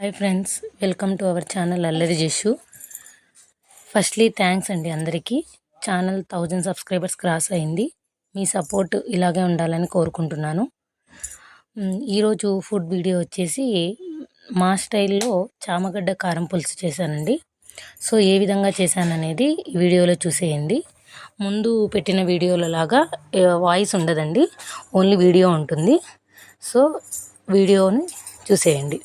Hi friends welcome to our channel Allari Jeshu. Firstly thanks అండి అందరికీ. Channel thousand subscribers cross అయింది. మీ support ఇలాగే ఉండాలని కోరుకుంటున్నాను. ఈరోజు ఫుడ్ వీడియో వచ్చేసి మా స్టైల్లో చామగడ్డ కారం పులుసు చేశానండి. సో ఏ విధంగా చేశాననేది ఈ వీడియోలో చూసేయండి. ముందు పెట్టిన వీడియోల లాగా వాయిస్ ఉండదండి. ఓన్లీ వీడియో ఉంటుంది. సో వీడియోని చూసేయండి.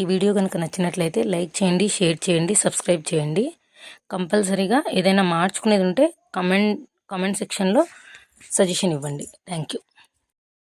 ఈ వీడియో కనుక నచ్చినట్లయితే లైక్ చేయండి షేర్ చేయండి సబ్స్క్రైబ్ చేయండి. కంపల్సరీగా ఏదైనా మార్చుకునేది ఉంటే కమెంట్ కమెంట్ సెక్షన్లో సజెషన్ ఇవ్వండి. Thank you